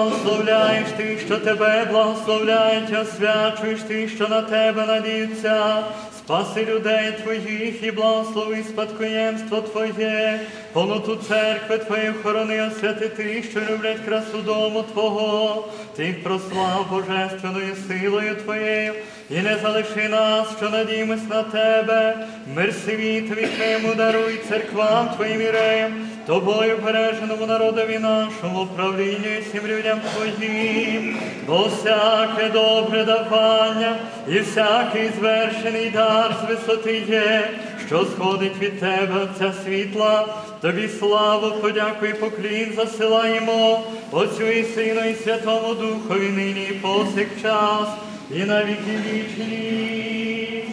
благословляєш ти, що тебе благословляють, освячуєш ти, що на тебе надіються. Спаси людей твоїх і благослови спадкоємство Твоє, повноту церкви Твоєї охорони, освяти ти, що люблять красу дому Твого, тих прослав божественною силою Твоєю, і не залиши нас, що надіємось на Тебе, мир світові Твоєму даруй церквам Твоїм іреям, тобою береженому народові нашому, правлінню і всім людям Твоїм, бо всяке добре давання і всякий звершений дар з висоти є, що сходить від Тебе, Отця світла, тобі славу, подяку і поклін засилаємо, Отцю і Сину, і Святому Духові нині і повсякчас, і на віки вічні.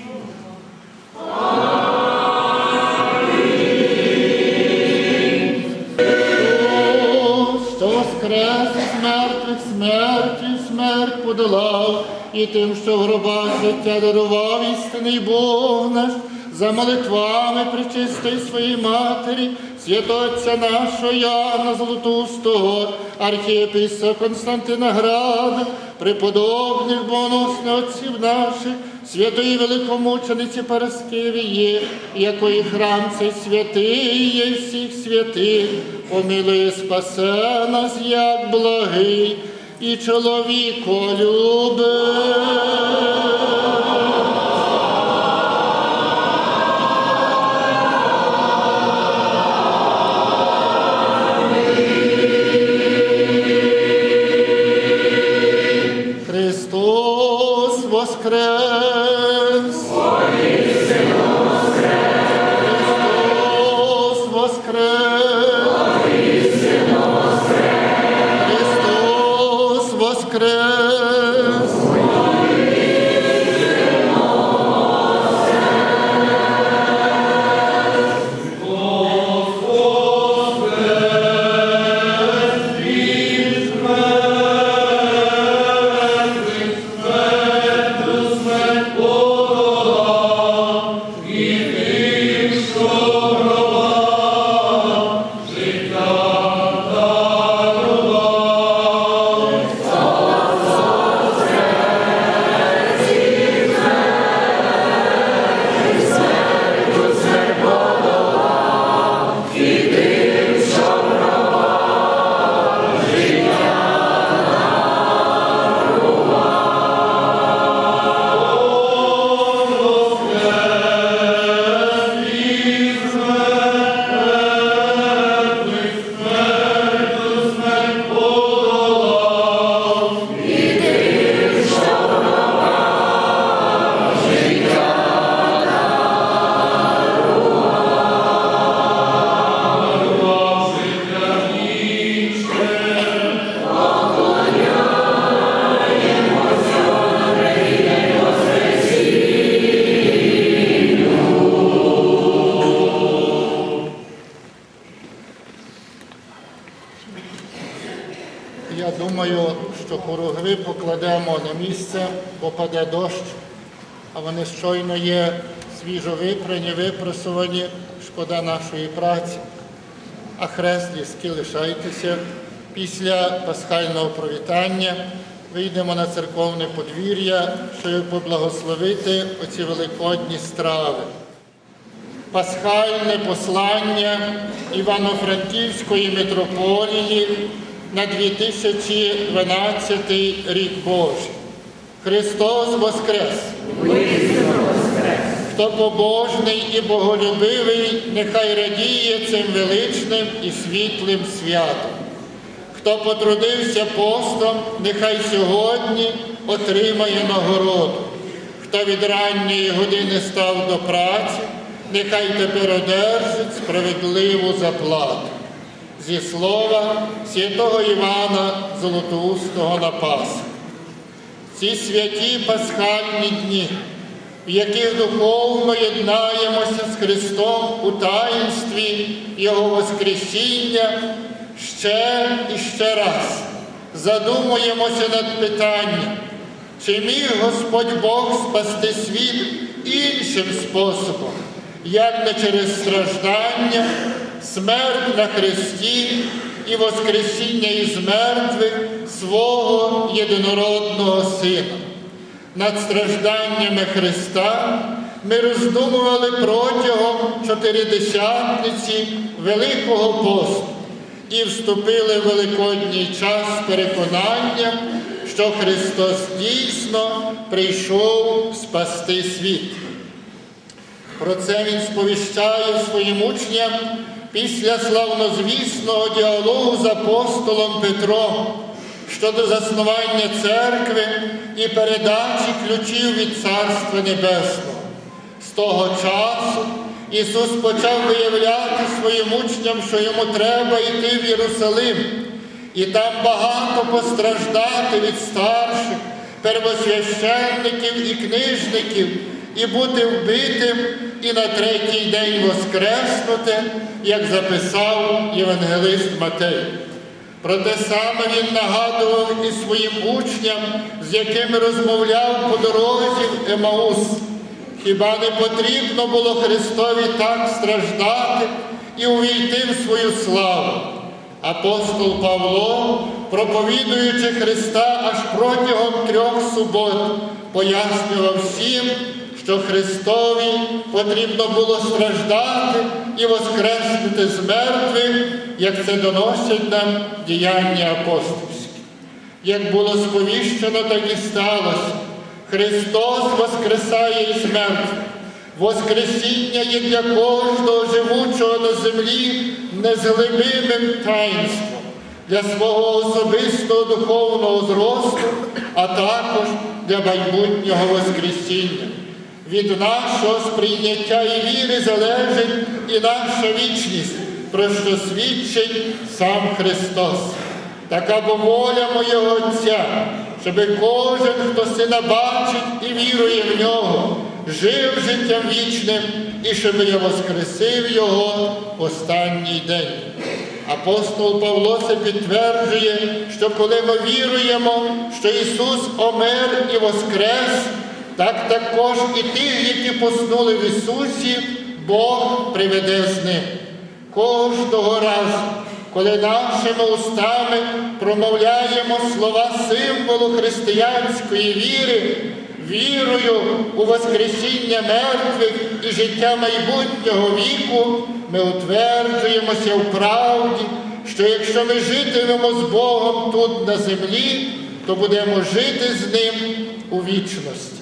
воскрес із мертвих смертю, смерть подолав, і тим, що в гробах життя дарував істинний Бог наш, за молитвами причистої своїй матері, святотця нашого Яна Золотустого, архієписа Константина Града, преподобних боносних отців наших, святої великомучениці Параскевії, якої храм цей святий є всіх святих, помилує спасе нас, як благий і чоловіко Христос воскрес! Свіжо випрані, випрасувані, шкода нашої праці. А хрест ліски лишайтеся. Після пасхального провітання вийдемо на церковне подвір'я, щоб поблагословити оці великодні страви. Пасхальне послання Івано-Франківської митрополії на 2012 рік Божий. Христос Воскрес! Хто побожний і боголюбивий, нехай радіє цим величним і світлим святом. Хто потрудився постом, нехай сьогодні отримає нагороду. Хто від ранньої години став до праці, нехай тепер одержить справедливу заплату. Зі слова святого Івана Золотоустого на Пасху. Ці святі пасхальні дні, в яких духовно єднаємося з Христом у таїнстві Його Воскресіння, ще і ще раз задумуємося над питанням, чи міг Господь Бог спасти світ іншим способом, як не через страждання, смерть на Христі і Воскресіння із мертвих свого єдинородного Сина. Над стражданнями Христа ми роздумували протягом чотиридесятниці Великого посту і вступили в Великодній час з переконанням, що Христос дійсно прийшов спасти світ. Про це він сповіщає своїм учням після славнозвісного діалогу з апостолом Петром щодо заснування церкви і передачі ключів від Царства Небесного. З того часу Ісус почав виявляти своїм учням, що йому треба йти в Єрусалим, і там багато постраждати від старших, первосвященників і книжників, і бути вбитим, і на третій день воскреснути, як записав євангелист Матей. Про те саме він нагадував і своїм учням, з якими розмовляв по дорозі в Емаус. Хіба не потрібно було Христові так страждати і увійти в свою славу? Апостол Павло, проповідуючи Христа аж протягом трьох субот, пояснював всім, що Христові потрібно було страждати і воскреснути з мертвих, як це доносять нам діяння апостольські. Як було сповіщено, так і сталося. Христос воскресає із мертвих. Воскресіння є для кожного живучого на землі незглибимим таїнством для свого особистого духовного зросту, а також для майбутнього Воскресіння. Від нашого сприйняття і віри залежить і наша вічність, про що свідчить сам Христос. Така бо воля моєго Отця, щоби кожен, хто сина бачить і вірує в нього, жив життям вічним і щоб я воскресив його в останній день. Апостол Павло це підтверджує, що коли ми віруємо, що Ісус омер і воскрес, так також і тих, які поснули в Ісусі, Бог приведе з ним. Кожного разу, коли нашими устами промовляємо слова символу християнської віри, вірою у Воскресіння мертвих і життя майбутнього віку, ми утверджуємося в правді, що якщо ми житимемо з Богом тут на землі, то будемо жити з Ним у вічності.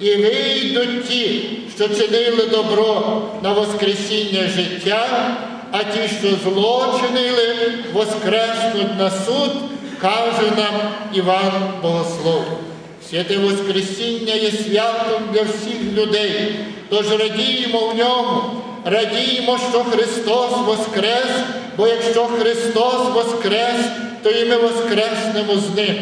І вийдуть ті, що чинили добро на Воскресіння життя, а ті, що зло чинили, воскреснуть на суд, каже нам Іван Богослов. Святе Воскресіння є святом для всіх людей, тож радіємо в ньому, радіємо, що Христос Воскрес, бо якщо Христос Воскрес, то і ми воскреснемо з Ним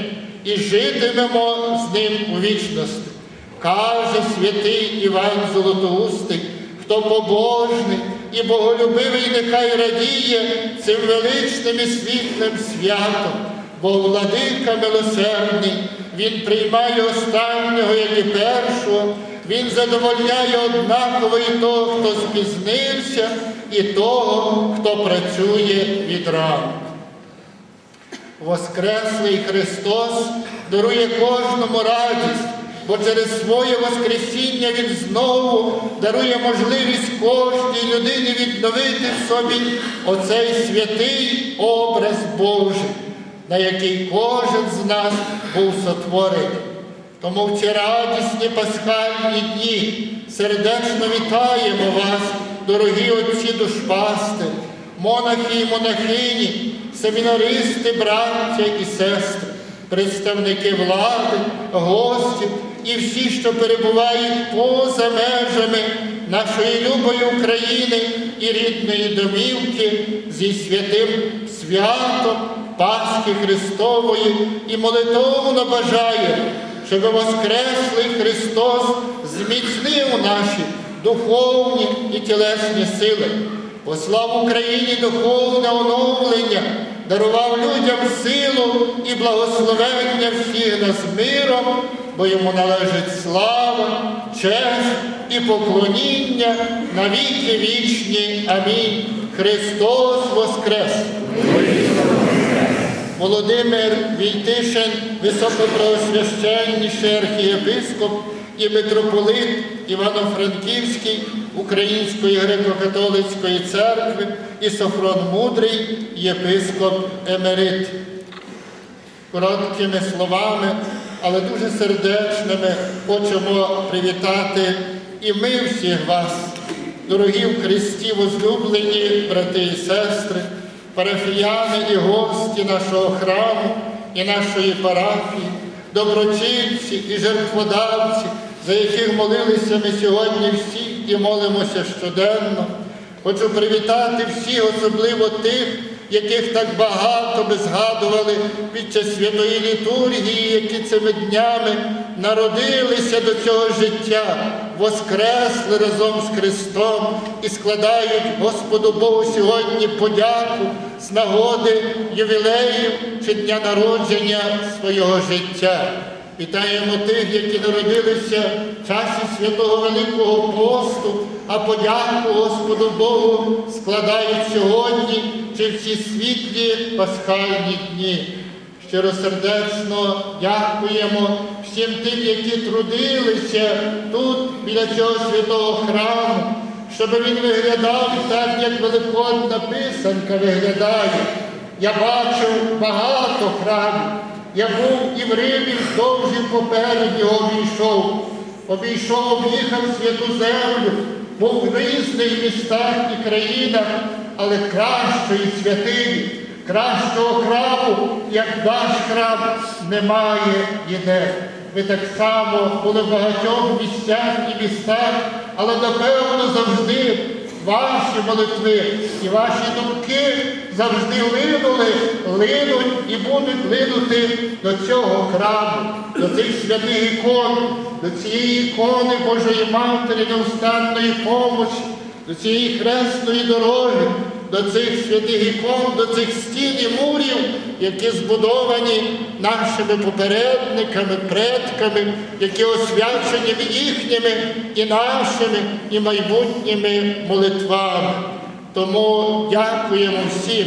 і житимемо з Ним у вічності. Каже святий Іван Золотоустий, хто побожний і боголюбивий, нехай радіє цим величним і світлим святом, бо владика милосердний, він приймає останнього, як і першого, він задовольняє однаково і того, хто спізнився, і того, хто працює від ранку. Воскреслий Христос дарує кожному радість, бо через своє Воскресіння Він знову дарує можливість кожній людині відновити в собі оцей святий образ Божий, на який кожен з нас був сотворений. Тому в ці радісні пасхальні дні сердечно вітаємо вас, дорогі отці душпастери, монахи і монахині, семінаристи, браття і сестри, представники влади, гості і всі, що перебувають поза межами нашої любої України і рідної домівки зі святим святом Пасхи Христової. І молитовно бажає, щоб Воскреслий Христос зміцнив наші духовні і тілесні сили, послав Україні духовне оновлення, дарував людям силу і благословення всіх нас миром, бо йому належить слава, честь і поклоніння на віки вічні. Амінь. Христос Воскрес! Володимир Війтишин, високопросвященніший архієпископ і митрополит Івано-Франківський Української греко-католицької церкви і Софрон Мудрий, єпископ Емерит. Короткими словами, але дуже сердечними хочемо привітати і ми всіх вас, дорогі в Христі возлюблені брати і сестри, парафіяни і гості нашого храму і нашої парафії, доброчинці і жертводавці, за яких молилися ми сьогодні всі і молимося щоденно. Хочу привітати всіх, особливо тих, яких так багато ми згадували під час святої літургії, які цими днями народилися до цього життя, воскресли разом з Христом і складають Господу Богу сьогодні подяку з нагоди ювілею чи дня народження свого життя. Вітаємо тих, які народилися в часі святого Великого посту, а подяку Господу Богу складають сьогодні чи в ці світлі пасхальні дні. Щиросердечно дякуємо всім тим, які трудилися тут, біля цього святого храму, щоб він виглядав так, як великодна писанка виглядає. Я бачив багато храмів. Я був і в Римі вздовж і поперед його обійшов. Обійшов, об'їхав святу землю, був в різних містах і країнах, але кращої святині, кращого храму, як наш храм, немає ніде. Ми так само були в багатьох місцях і містах, але напевно завжди ваші молитви і ваші думки завжди линули, линуть і будуть линути до цього храму, до цих святих ікон, до цієї ікони Божої Матері неустанної помочі, до цієї хресної дороги, до цих святих ікон, до цих стін і мурів, які збудовані нашими попередниками, предками, які освячені їхніми і нашими, і майбутніми молитвами. Тому дякуємо всім,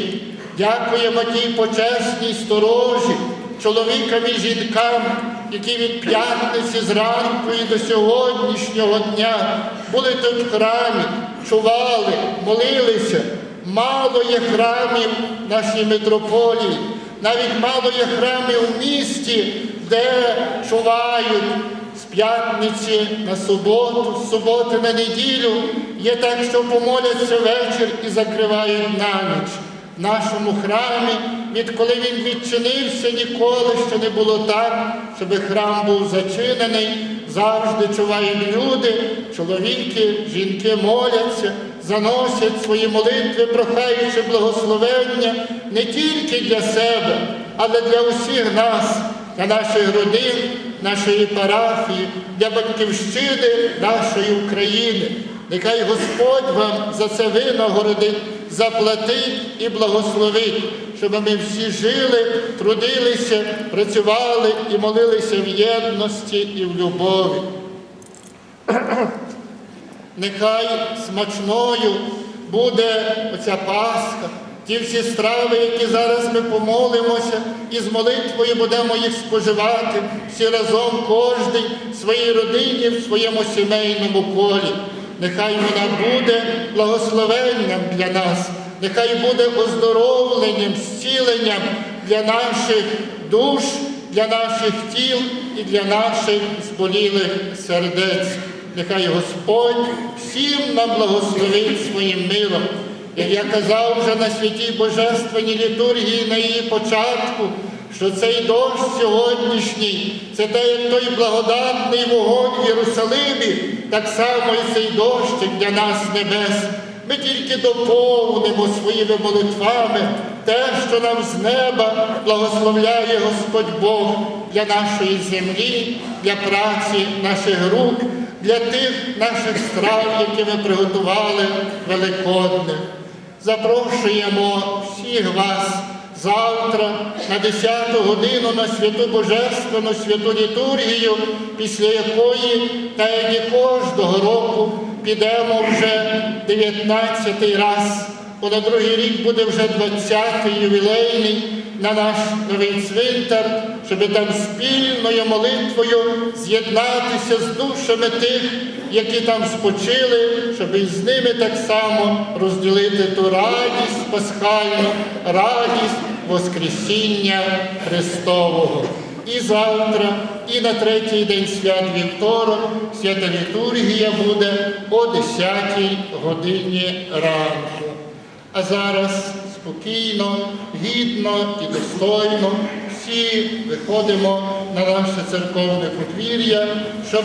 дякуємо тій почесній сторожі, чоловікам і жінкам, які від п'ятниці зранку і до сьогоднішнього дня були тут в храмі, чували, молилися. Мало є храмів нашій митрополії, навіть мало є храмів у місті, де чувають з п'ятниці на суботу, з суботи на неділю. Є так, що помоляться вечір і закривають на ніч. В нашому храмі, відколи він відчинився, ніколи ще не було так, щоб храм був зачинений. Завжди чувають люди, чоловіки, жінки моляться, заносять свої молитви, прохаючи благословення не тільки для себе, але для усіх нас, для наших родин, нашої парафії, для батьківщини нашої України. Нехай Господь вам за це винагородить, заплатить і благословить, щоб ми всі жили, трудилися, працювали і молилися в єдності і в любові. Нехай смачною буде оця Пасха, ті всі страви, які зараз ми помолимося, і з молитвою будемо їх споживати всі разом, кожний в своїй родині, в своєму сімейному колі. Нехай вона буде благословенням для нас, нехай буде оздоровленням, зціленням для наших душ, для наших тіл і для наших зболілих сердець. Нехай Господь всім нам благословить своїм милом. Як я казав вже на святій Божественній літургії на її початку, що цей дощ сьогоднішній, це те, як той благодатний вогонь в Єрусалимі, так само і цей дощик для нас небес. Ми тільки доповнимо своїми молитвами те, що нам з неба благословляє Господь Бог для нашої землі, для праці наших рук, для тих наших страв, які ми приготували великодних. Запрошуємо всіх вас завтра на 10 годину на святу Божественну святу літургію, після якої, та як і кожного року, підемо вже 19 раз бо на другий рік буде вже 20-й ювілейний на наш новий цвинтар, щоб там спільною молитвою з'єднатися з душами тих, які там спочили, щоб із ними так само розділити ту радість пасхальну, радість Воскресіння Христового. І завтра, і на третій день свят вівторок свята літургія буде о 10 годині ранку. А зараз спокійно, гідно і достойно всі виходимо на наше церковне подвір'я, щоб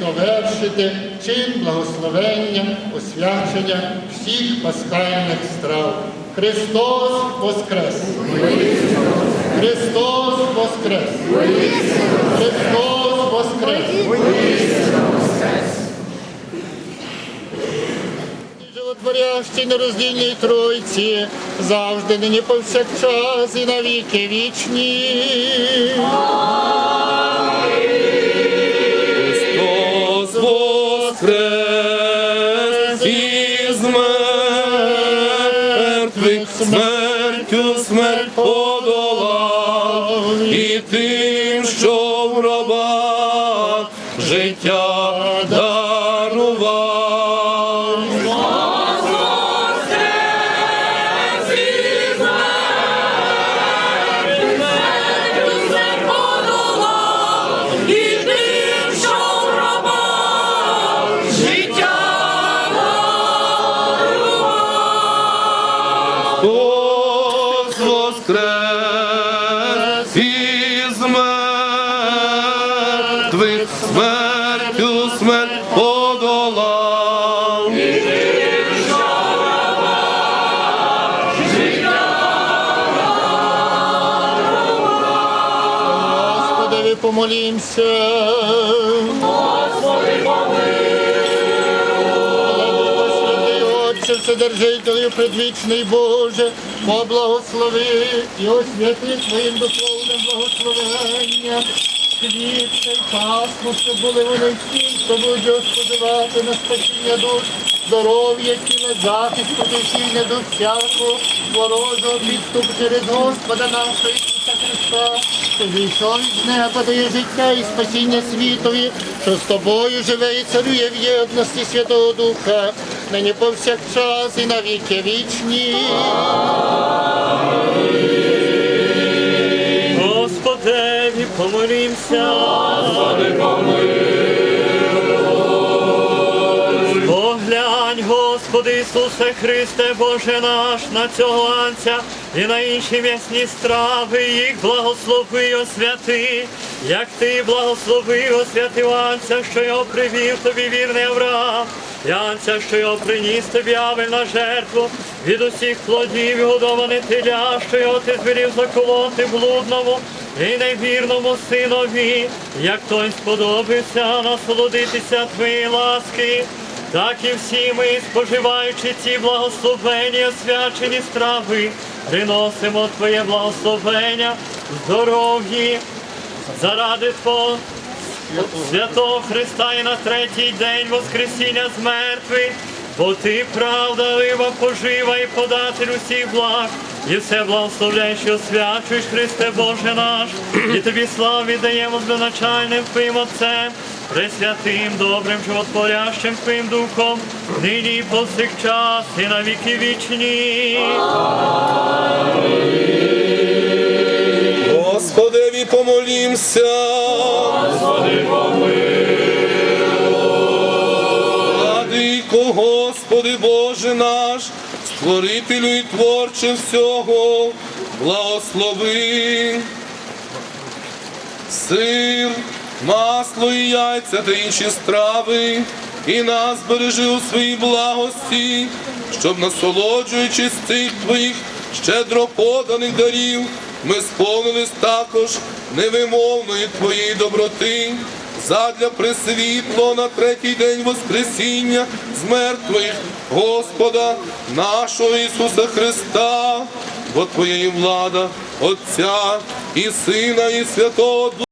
довершити чин благословення, освячення всіх пасхальних страв. Христос Воскрес! Христос Воскрес! Христос Воскрес! І Животворящий нероздільній Тройці, завжди нині повсякчас і на віки вічні. Христос смертю смерть подолав, і тим, воскрес із мертвих, смертю смерть подолав. Господи, помолімся. Вседержителю, предвічний Боже, поблагослови і освяти своїм духовним благословенням. Світ пасму, щоб були вони всі, хто будуть господувати на спасіння душ, здоров'я, тіла, захист, потішіння душ всякого, ворожого підступ через Господа нашого Ісуса Христа, що зійшов із неба, дає життя і спасіння світові, що з тобою живе і царює в єдності Святого Духа, нині повсякчас і на віки вічні. Господеві, помолімся. Поглянь, Господи Ісусе Христе, Боже наш, на цього ланця і на інші м'ясні страви, їх благослови освяти, як ти благословив освяти ланця, що його привів тобі вірний Авраам. Янця, що його приніс тобі Авель на жертву, від усіх плодів і годоване теля, що його ти звелів заколоти блудному і невірному синові, як той сподобався насолодитися твоєї ласки, так і всі ми, споживаючи ці благословені, освячені страви, приносимо Твоє благословення, здоров'ї, заради Твого святого Христа і на третій день Воскресіння з мертвих, бо ти правдалива пожива і податель усіх благ, і все благословляєш і освячуєш, Христе Боже наш, і тобі славу віддаємо з безначальним Твоїм Отцем, пресвятим, добрим, животворящим Твоїм Духом, нині і повсякчас, і на віки вічні. Господеві помолімся. Боже наш, створителю і творче всього, благослови. Сир, масло і яйця та інші страви, і нас бережи у своїй благості, щоб насолоджуючись цих твоїх щедро поданих дарів, ми сповнились також невимовної твоєї доброти, задля присвітло на третій день Воскресіння з мертвих Господа нашого Ісуса Христа, бо Твоєї влада, Отця і Сина, і Святого Духа.